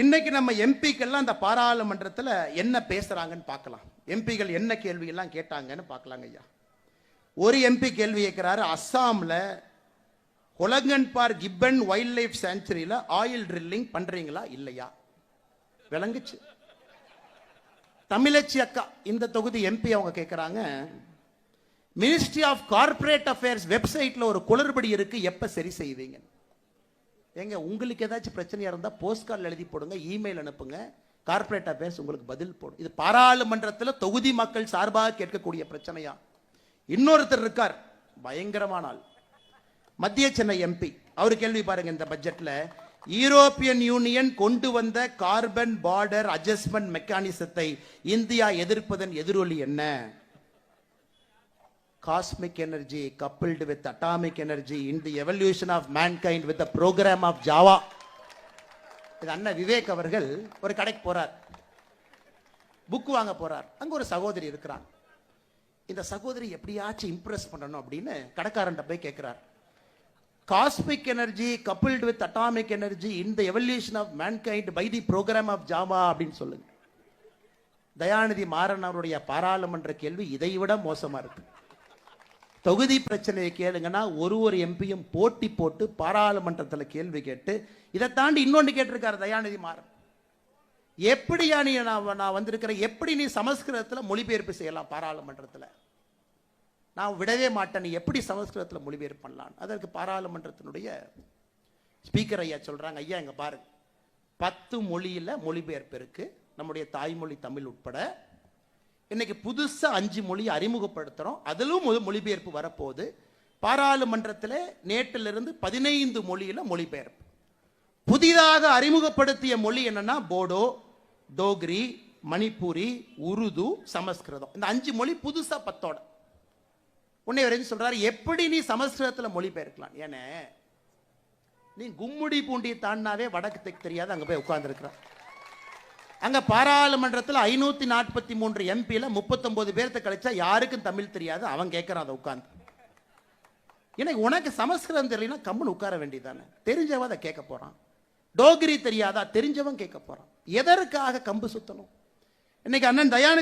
இன்னைக்கு நம்ம எம்பிக்கெல்லாம் அந்த பாராளுமன்றத்தில் என்ன பேசுகிறாங்கன்னு பார்க்கலாம். எம்பிகள் என்ன கேள்வி எல்லாம் கேட்டாங்கன்னு பார்க்கலாங்க ஐயா. ஒரு எம்பி கேள்வி கேட்குறாரு அஸ்ஸாமில் கொலங்கன்பார் கிப்பன் வைல்ட் லைஃப் சாங்சுரியில ஆயில் ட்ரில்லிங் பண்ணுறீங்களா இல்லையா? விளங்குச்சு. தமிழச்சி அக்கா இந்த தொகுதி எம்பி அவங்க கேட்குறாங்க மினிஸ்ட்ரி ஆஃப் கார்ப்பரேட் அஃபேர்ஸ் வெப்சைட்டில் ஒரு குளறுபடி இருக்குது எப்போ சரி செய்வீங்க ஏங்க உங்களுக்கு ஏதாச்சும் பிரச்சனையாக இருந்தால் போஸ்ட் கார்டில் எழுதி போடுங்க இமெயில் அனுப்புங்க கார்பரேட் அஃபேர்ஸ் உங்களுக்கு பதில் போடும். இது பாராளுமன்றத்தில் தொகுதி மக்கள் சார்பாக கேட்கக்கூடிய பிரச்சனையா? இன்னொருத்தர் இருக்கார் பயங்கரமான ஆள் மத்திய சென்னை எம்பி அவர் கேள்வி பாருங்க இந்த பட்ஜெட்டில் யூரோப்பியன் யூனியன் கொண்டு வந்த கார்பன் பார்டர் அட்ஜஸ்ட்மெண்ட் மெக்கானிசத்தை இந்தியா எதிர்ப்பதன் எதிரொலி என்ன? Cosmic energy coupled with atomic energy in the evolution of mankind with the program of Java. இது அண்ணன் விவேக் அவர்கள் ஒரு கடைக்கு போறார். புக் வாங்க போறார். அங்க ஒரு சகோதரி இருக்கிறான். இந்த சகோதரி எப்படியாச்சும் இம்ப்ரெஸ் பண்ணணும் அப்படின்னு கடைக்காரன்ட்ட போய் கேட்கிறார் cosmic energy coupled with atomic energy in the evolution of mankind by the programme of Java அப்படின்னு சொல்லுங்க. தயாநிதி மாறன் அவருடைய பாராளுமன்ற கேள்வி இதை விட மோசமா இருக்கு. தொகுதி பிரச்சனையை கேளுங்கன்னா ஒரு ஒரு எம்பியும் போட்டி போட்டு பாராளுமன்றத்தில் கேள்வி கேட்டு இதை தாண்டி இன்னொன்று கேட்டிருக்காரு தயாநிதி மாறன். எப்படியா நீ நான் நான் வந்திருக்கிறேன்? எப்படி நீ சமஸ்கிருதத்தில் மொழிபெயர்ப்பு செய்யலாம் பாராளுமன்றத்தில்? நான் விடவே மாட்டேன். நீ எப்படி சமஸ்கிருதத்தில் மொழிபெயர்ப்பு பண்ணலாம்? அதற்கு பாராளுமன்றத்தினுடைய ஸ்பீக்கர் ஐயா சொல்கிறாங்க ஐயா இங்கே பாருங்க. பத்து மொழியில் மொழிபெயர்ப்பு இருக்குது நம்முடைய தாய்மொழி தமிழ் உட்பட இன்னைக்கு புதுசாக அஞ்சு மொழியை அறிமுகப்படுத்துகிறோம் அதிலும் ஒரு மொழிபெயர்ப்பு வரப்போகுது. பாராளுமன்றத்தில் நேற்றிலிருந்து பதினைந்து மொழியில் மொழிபெயர்ப்பு. புதிதாக அறிமுகப்படுத்திய மொழி என்னன்னா போடோ டோக்ரி மணிப்பூரி உருது சமஸ்கிருதம். இந்த அஞ்சு மொழி புதுசாக பத்தோட. உன்னை வரைக்கும் சொல்கிறார் எப்படி நீ சமஸ்கிருதத்தில் மொழிபெயர்க்கலாம்? ஏன்னா நீ கும்முடி பூண்டி தாண்டினாவே வடக்கு தெற்கு தெரியாது அங்கே போய் உட்காந்துருக்கிறான் அங்க பாராளுமன்றத்தில் ஐநூத்தி நாற்பத்தி மூன்று எம்பியில முப்பத்தொன்பது பேர்த்த கழிச்சா யாருக்கும் தமிழ் தெரியாது. அவன் கேட்கறான் அதை உட்கார்ந்து. எனக்கு உனக்கு சமஸ்கிருதம் தெரியலனா கம்முன்னு உட்கார வேண்டியதானே தெரிஞ்சவன் அதை கேட்க போறான். டோகிரி தெரியாதா? தெரிஞ்சவன் கேட்க போறான். எதற்காக கம்பு சுத்தணும்? இன்னைக்கு அண்ணன் தயானு